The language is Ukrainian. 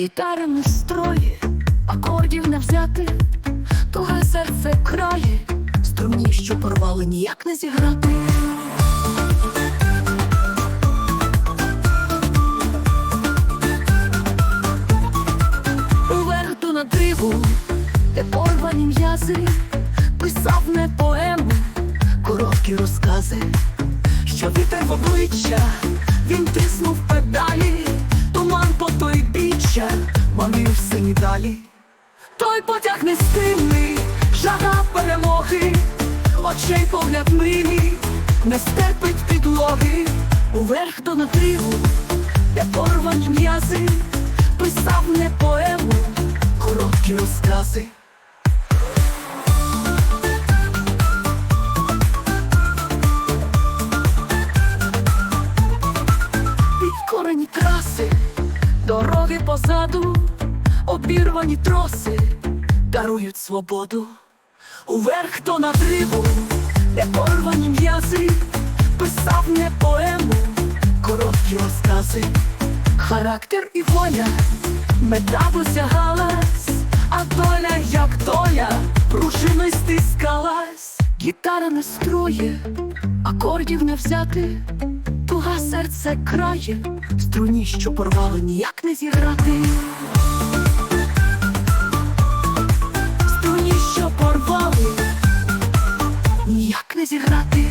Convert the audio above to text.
Гітара не строї, акордів не взяти, туге серце крає, струні, що порвали, ніяк не зіграти. Вверх до надриву, де порвані м'язи, писав не поему, короткі розкази, що вітер в обличчя, він тиснув педалі, туман по біччя, манив сині далі. Той потяг нестимний, жага перемоги, очей погляд милі, не стерпить підлоги, уверх до надриву, де порвані м'язи, писав не поему, короткі розкази. Дороги позаду, обірвані троси дарують свободу. Уверх до надриву, де порвані м'язи, писав не поему, короткі розкази, характер і воля, мета досягалась, а доля, як доля, пружиною стискалась, гітара не строє, акордів не взяти серце крає, струні, що порвали, ніяк не зіграти. Струні, що порвали, ніяк не зіграти.